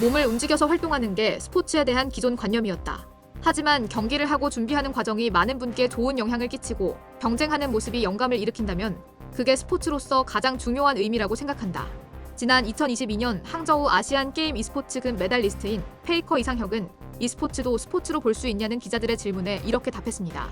몸을 움직여서 활동하는 게 스포츠에 대한 기존 관념이었다. 하지만 경기를 하고 준비하는 과정이 많은 분께 좋은 영향을 끼치고 경쟁하는 모습이 영감을 일으킨다면 그게 스포츠로서 가장 중요한 의미라고 생각한다. 지난 2022년 항저우 아시안 게임 e스포츠 금 메달리스트인 페이커 이상혁은 e스포츠도 스포츠로 볼 수 있냐는 기자들의 질문에 이렇게 답했습니다.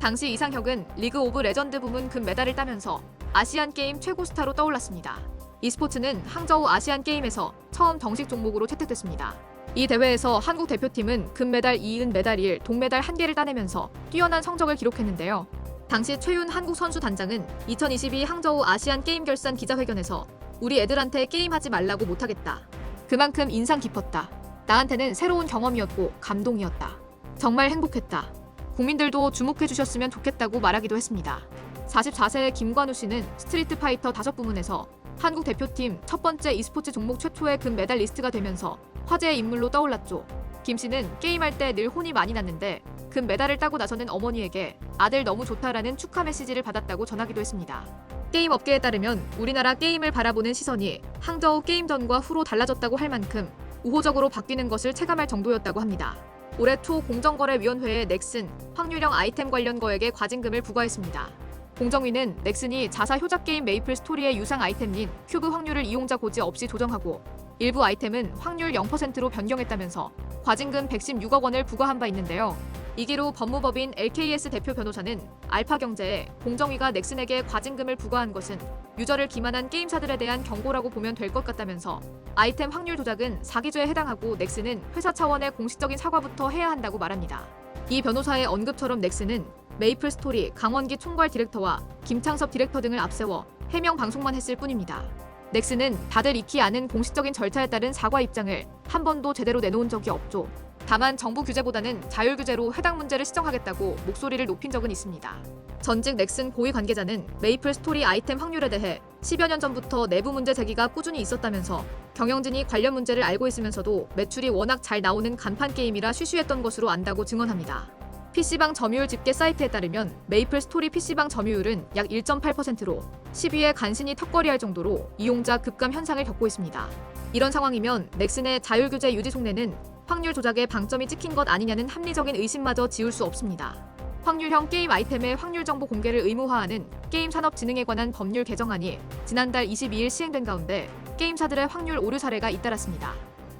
당시 이상혁은 리그 오브 레전드 부문 금 메달을 따면서 아시안 게임 최고 스타로 떠올랐습니다. E스포츠는 항저우 아시안 게임에서 처음 정식 종목으로 채택됐습니다. 이 대회에서 한국 대표팀은 금메달 2은 메달 1, 동메달 1개를 따내면서 뛰어난 성적을 기록했는데요. 당시 최윤 한국 선수 단장은 2022 항저우 아시안 게임 결산 기자회견에서 우리 애들한테 게임하지 말라고 못하겠다. 그만큼 인상 깊었다. 나한테는 새로운 경험이었고 감동이었다. 정말 행복했다. 국민들도 주목해 주셨으면 좋겠다고 말하기도 했습니다. 44세의 김관우 씨는 스트리트 파이터 5 부문에서 한국 대표팀 첫 번째 e스포츠 종목 최초의 금 메달리스트가 되면서 화제의 인물로 떠올랐죠. 김 씨는 게임할 때 늘 혼이 많이 났는데 금 메달을 따고 나서는 어머니에게 아들 너무 좋다라는 축하 메시지를 받았다고 전하기도 했습니다. 게임 업계에 따르면 우리나라 게임을 바라보는 시선이 항저우 게임 전과 후로 달라졌다고 할 만큼 우호적으로 바뀌는 것을 체감할 정도였다고 합니다. 올해 초 공정거래위원회에 넥슨 확률형 아이템 관련 거액의 과징금을 부과했습니다. 공정위는 넥슨이 자사 효자 게임 메이플 스토리의 유상 아이템인 큐브 확률을 이용자 고지 없이 조정하고 일부 아이템은 확률 0%로 변경했다면서 과징금 116억 원을 부과한 바 있는데요. 이기로 법무법인 LKS 대표 변호사는 알파경제에 공정위가 넥슨에게 과징금을 부과한 것은 유저를 기만한 게임사들에 대한 경고라고 보면 될 것 같다면서 아이템 확률 조작은 사기죄에 해당하고 넥슨은 회사 차원의 공식적인 사과부터 해야 한다고 말합니다. 이 변호사의 언급처럼 넥슨은 메이플 스토리 강원기 총괄 디렉터와 김창섭 디렉터 등을 앞세워 해명 방송만 했을 뿐입니다. 넥슨은 다들 익히 아는 공식적인 절차에 따른 사과 입장을 한 번도 제대로 내놓은 적이 없죠. 다만 정부 규제보다는 자율 규제로 해당 문제를 시정하겠다고 목소리를 높인 적은 있습니다. 전직 넥슨 고위 관계자는 메이플 스토리 아이템 확률에 대해 10여 년 전부터 내부 문제 제기가 꾸준히 있었다면서 경영진이 관련 문제를 알고 있으면서도 매출이 워낙 잘 나오는 간판 게임이라 쉬쉬했던 것으로 안다고 증언합니다. PC방 점유율 집계 사이트에 따르면 메이플 스토리 PC방 점유율은 약 1.8%로 10위에 간신히 턱걸이할 정도로 이용자 급감 현상을 겪고 있습니다. 이런 상황이면 넥슨의 자율 규제 유지 속내는 확률 조작에 방점이 찍힌 것 아니냐는 합리적인 의심마저 지울 수 없습니다. 확률형 게임 아이템의 확률 정보 공개를 의무화하는 게임 산업 진흥에 관한 법률 개정안이 지난달 22일 시행된 가운데 게임사들의 확률 오류 사례가 잇따랐습니다.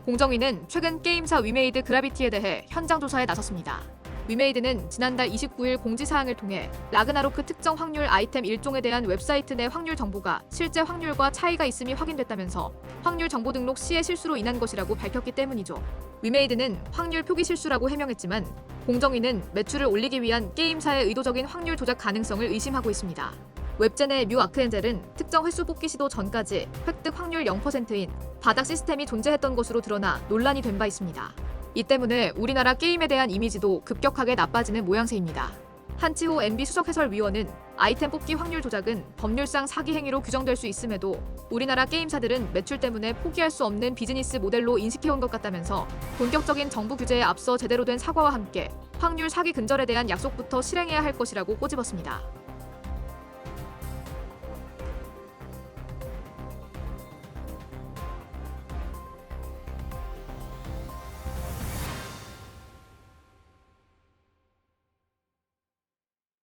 공정위는 최근 게임사 위메이드 그라비티에 대해 현장 조사에 나섰습니다. 위메이드는 지난달 29일 공지사항을 통해 라그나로크 특정 확률 아이템 일종에 대한 웹사이트 내 확률 정보가 실제 확률과 차이가 있음이 확인됐다면서 확률 정보 등록 시의 실수로 인한 것이라고 밝혔기 때문이죠. 위메이드는 확률 표기 실수라고 해명했지만 공정위는 매출을 올리기 위한 게임사의 의도적인 확률 조작 가능성을 의심하고 있습니다. 웹젠의 뮤 아크엔젤은 특정 횟수 뽑기 시도 전까지 획득 확률 0%인 바닥 시스템이 존재했던 것으로 드러나 논란이 된 바 있습니다. 이 때문에 우리나라 게임에 대한 이미지도 급격하게 나빠지는 모양새입니다. 한치호 MB 수석 해설위원은 아이템 뽑기 확률 조작은 법률상 사기 행위로 규정될 수 있음에도 우리나라 게임사들은 매출 때문에 포기할 수 없는 비즈니스 모델로 인식해온 것 같다면서 본격적인 정부 규제에 앞서 제대로 된 사과와 함께 확률 사기 근절에 대한 약속부터 실행해야 할 것이라고 꼬집었습니다.